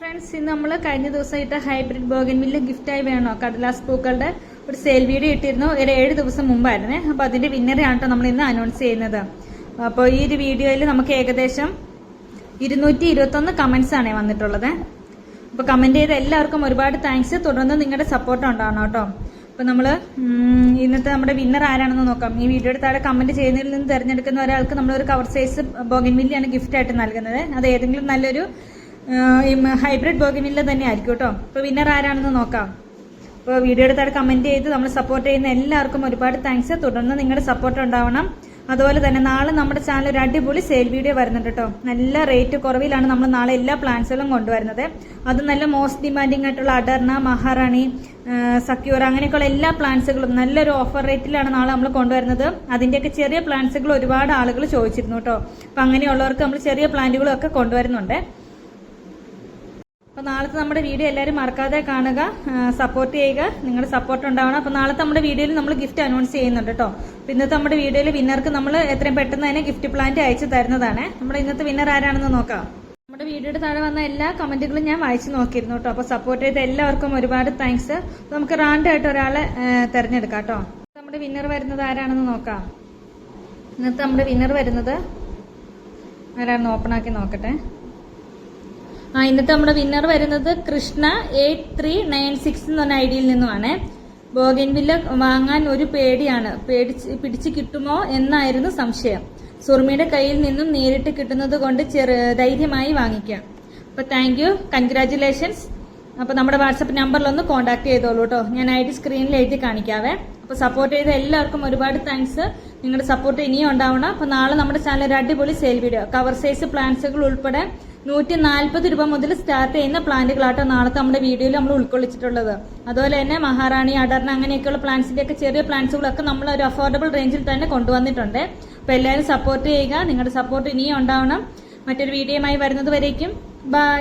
Friends ഇന്ന് നമ്മൾ കഴിഞ്ഞ ദിവസം ഇട്ട ഹൈബ്രിഡ് ബോഗൻവില്ല ഗിഫ്റ്റായി വേണോ? കടലാസ് പൂക്കളുടെ ഒരു സെയിൽ വീഡിയോ ഇട്ടിരുന്നു. ഒരു ഏഴ് ദിവസം മുമ്പായിരുന്നേ. അപ്പോൾ അതിന്റെ വിന്നറാണ് കേട്ടോ നമ്മൾ ഇന്ന് അനൗൺസ് ചെയ്യുന്നത്. അപ്പോൾ ഈ ഒരു വീഡിയോയിൽ നമുക്ക് ഏകദേശം ഇരുന്നൂറ്റി ഇരുപത്തൊന്ന് കമന്റ്സ് ആണ് വന്നിട്ടുള്ളത്. അപ്പോൾ കമന്റ് ചെയ്ത എല്ലാവർക്കും ഒരുപാട് താങ്ക്സ് തുടർന്ന് നിങ്ങളുടെ സപ്പോർട്ട് ഉണ്ടാവണം കേട്ടോ അപ്പോൾ നമ്മൾ ഇന്നത്തെ നമ്മുടെ വിന്നർ ആരാണെന്ന് നോക്കാം. ഈ വീഡിയോയുടെ താഴെ കമന്റ് ചെയ്യുന്നതിൽ നിന്ന് തിരഞ്ഞെടുക്കുന്ന ഒരാൾക്ക് നമ്മളൊരു കവർ സൈസ് ബോഗൻവില്ലയാണ് ഗിഫ്റ്റ് ആയിട്ട് നൽകുന്നത്. അത് ഏതെങ്കിലും നല്ലൊരു ഹൈബ്രിഡ് ബോഗൻവില്ല തന്നെ ആയിരിക്കും കേട്ടോ അപ്പോൾ വിന്നർ ആരാണെന്ന് നോക്കാം. അപ്പോൾ വീഡിയോ എടുത്താൽ കമന്റ് ചെയ്ത് നമ്മൾ സപ്പോർട്ട് ചെയ്യുന്ന എല്ലാവർക്കും ഒരുപാട് താങ്ക്സ് തുടർന്ന് നിങ്ങളുടെ സപ്പോർട്ട് ഉണ്ടാവണം. അതുപോലെ തന്നെ നാളെ നമ്മുടെ ചാനൽ ഒരു അടിപൊളി സെയിൽ വീഡിയോ വരുന്നുണ്ട് കേട്ടോ നല്ല റേറ്റ് കുറവിലാണ് നമ്മൾ നാളെ എല്ലാ പ്ലാന്റ്സുകളും കൊണ്ടുവരുന്നത്. അത് നല്ല മോസ്റ്റ് ഡിമാൻഡിങ് ആയിട്ടുള്ള അടർണ മഹാറാണി സക്യൂർ അങ്ങനെയൊക്കെയുള്ള എല്ലാ പ്ലാൻസുകളും നല്ലൊരു ഓഫർ റേറ്റിലാണ് നാളെ നമ്മൾ കൊണ്ടുവരുന്നത്. അതിന്റെയൊക്കെ ചെറിയ പ്ലാന്റ്സുകൾ ഒരുപാട് ആളുകൾ ചോദിച്ചിരുന്നു കേട്ടോ അപ്പൊ അങ്ങനെയുള്ളവർക്ക് നമ്മൾ ചെറിയ പ്ലാന്റുകളും ഒക്കെ കൊണ്ടുവരുന്നുണ്ട്. അപ്പോൾ നാളത്തെ നമ്മുടെ വീഡിയോ എല്ലാവരും മറക്കാതെ കാണുക സപ്പോർട്ട് ചെയ്യുക. നിങ്ങളുടെ സപ്പോർട്ട് ഉണ്ടാവണം. അപ്പോൾ നാളത്തെ നമ്മുടെ വീഡിയോയിൽ നമ്മൾ ഗിഫ്റ്റ് അനൗൺസ് ചെയ്യുന്നുണ്ട് കേട്ടോ അപ്പോൾ ഇന്നത്തെ നമ്മുടെ വീഡിയോയിൽ വിന്നർക്ക് നമ്മൾ എത്രയും പെട്ടെന്ന് തന്നെ ഗിഫ്റ്റ് പ്ലാന്റ് അയച്ചു തരുന്നതാണ്. നമ്മുടെ ഇന്നത്തെ വിന്നർ ആരാണെന്ന് നോക്കാം. നമ്മുടെ വീഡിയോയുടെ താഴെ വന്ന എല്ലാ കമന്റുകളും ഞാൻ വായിച്ചു നോക്കിയിരുന്നു കേട്ടോ അപ്പോൾ സപ്പോർട്ട് ചെയ്ത എല്ലാവർക്കും ഒരുപാട് താങ്ക്സ് നമുക്ക് റാൻഡായിട്ട് ഒരാളെ തിരഞ്ഞെടുക്കാം കേട്ടോ നമ്മുടെ വിന്നർ വരുന്നത് ആരാണെന്ന് നോക്കാം. ഇന്നത്തെ നമ്മുടെ വിന്നർ വരുന്നത് ആരാണെന്ന് ഓപ്പൺ ആക്കി നോക്കട്ടെ. ആ ഇന്നത്തെ നമ്മുടെ വിന്നർ വരുന്നത് Krishna eight three nine six എന്ന് പറഞ്ഞ ഐഡിയിൽ നിന്നുമാണ്. ബോഗൻവില്ല വാങ്ങാൻ ഒരു പേടിയാണ്. പേടിച്ച് പിടിച്ചു കിട്ടുമോ എന്നായിരുന്നു സംശയം. സുർമിയുടെ കയ്യിൽ നിന്നും നേരിട്ട് കിട്ടുന്നത് കൊണ്ട് ചെറു ധൈര്യമായി വാങ്ങിക്കാം. അപ്പൊ താങ്ക് യു കൺഗ്രാറ്റുലേഷൻസ് അപ്പൊ നമ്മുടെ വാട്സപ്പ് നമ്പറിലൊന്ന് കോൺടാക്ട് ചെയ്തോളൂ കേട്ടോ ഞാൻ ഐ ഡി സ്ക്രീനിൽ എഴുതി കാണിക്കാവേ. അപ്പൊ സപ്പോർട്ട് ചെയ്ത എല്ലാവർക്കും ഒരുപാട് താങ്ക്സ് നിങ്ങളുടെ സപ്പോർട്ട് ഇനിയും ഉണ്ടാവണം. അപ്പൊ നാളെ നമ്മുടെ ചാനൽ ഒരു അടിപൊളി സെയിൽ വീഡിയോ കവർ സൈസ് പ്ലാന്റ്സുകൾ ഉൾപ്പെടെ നൂറ്റി നാൽപ്പത് രൂപ മുതൽ സ്റ്റാർട്ട് ചെയ്യുന്ന പ്ലാന്റുകളാട്ടോ നാളത്തെ നമ്മുടെ വീഡിയോയിൽ നമ്മൾ ഉൾക്കൊള്ളിച്ചിട്ടുള്ളത്. അതുപോലെ തന്നെ മഹാറാണി അടർണ അങ്ങനെയൊക്കെയുള്ള പ്ലാന്റ്സിന്റെ ഒക്കെ ചെറിയ പ്ലാന്റ്സുകളൊക്കെ നമ്മൾ ഒരു അഫോർഡബിൾ റേഞ്ചിൽ തന്നെ കൊണ്ടുവന്നിട്ടുണ്ട്. അപ്പൊ എല്ലാവരും സപ്പോർട്ട് ചെയ്യുക. നിങ്ങളുടെ സപ്പോർട്ട് ഇനിയും ഉണ്ടാവണം. മറ്റൊരു വീഡിയോയുമായി വരുന്നത് വരേക്കും. ബൈ